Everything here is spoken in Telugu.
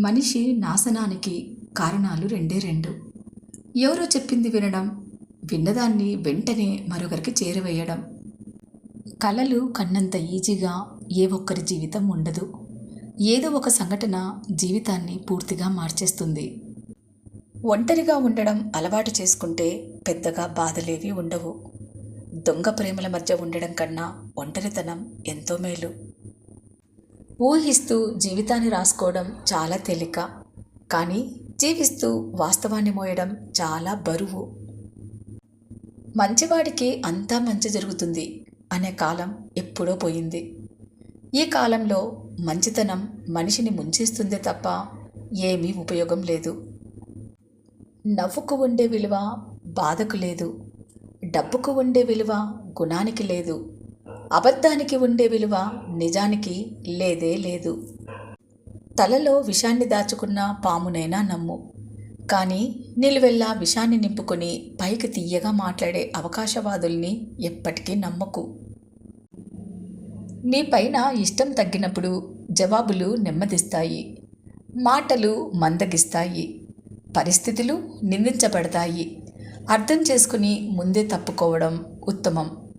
మనిషి నాశనానికి కారణాలు రెండే రెండు. ఎవరో చెప్పింది వినడం విన్నదాన్ని వెంటనే మరొకరికి చేరవేయడం. కలలు కన్నంత ఈజీగా ఏ ఒక్కరి జీవితం ఉండదు. ఏదో ఒక సంఘటన జీవితాన్ని పూర్తిగా మార్చేస్తుంది. ఒంటరిగా ఉండడం అలవాటు చేసుకుంటే పెద్దగా బాధలేవి ఉండవు. దొంగ ప్రేమల మధ్య ఉండడం కన్నా ఒంటరితనం ఎంతో మేలు. ఊహిస్తూ జీవితాన్ని రాసుకోవడం చాలా తేలిక. కానీ జీవిస్తూ వాస్తవాన్ని మోయడం చాలా బరువు. మంచివాడికి అంతా మంచి జరుగుతుంది అనే కాలం ఎప్పుడో పోయింది. ఈ కాలంలో మంచితనం మనిషిని ముంచేస్తుందే తప్ప ఏమీ ఉపయోగం లేదు. నవ్వుకు ఉండే విలువ బాధకు లేదు. డబ్బుకు ఉండే విలువ గుణానికి లేదు. అబద్ధానికి ఉండే విలువ నిజానికి లేదే లేదు. తలలో విషాన్ని దాచుకున్న పామునైనా నమ్ము. కానీ నిలువెల్లా విషాన్ని నింపుకొని పైకి తీయగా మాట్లాడే అవకాశవాదుల్ని ఎప్పటికీ నమ్మకు. మీ పైన ఇష్టం తగ్గినప్పుడు జవాబులు నెమ్మదిస్తాయి. మాటలు మందగిస్తాయి. పరిస్థితులు నిందించబడతాయి. అర్థం చేసుకుని ముందే తప్పుకోవడం ఉత్తమం.